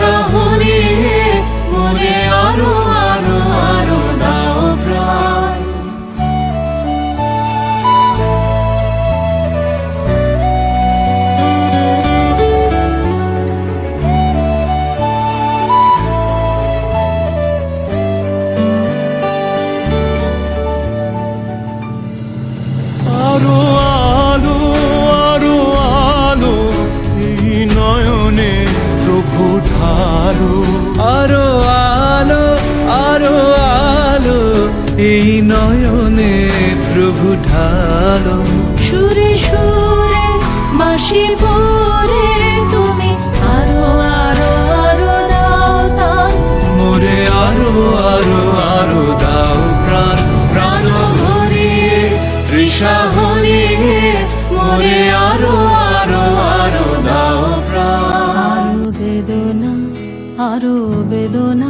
তৃষা এই নয়নে প্রভু ঢালো। সুরে সুরে মাসি পরে তুমি আরও আরও আরও দাও তান মোরে আরও আরও আরও দাও প্রাণ। প্রাণ ভরিয়ে তৃষা হরিয়ে মোরে আরও আরও আরও দাও প্রাণ। আরও বেদনা আরও বেদনা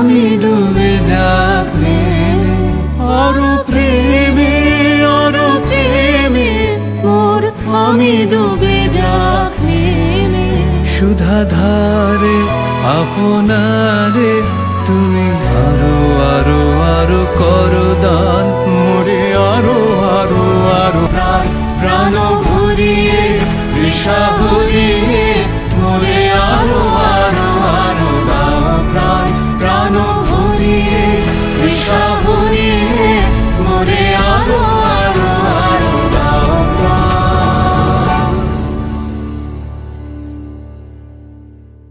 আমি ডুবে যাক প্রেমে অরু প্রেমে অরু প্রেমে মোর আমি ডুবে যাক প্রেমে। সুধাধারে আপনারে তুমি আরও আরও আরও করো দান। মোরে আরও আরও আরও। প্রাণ ভরিয়ে কৃষা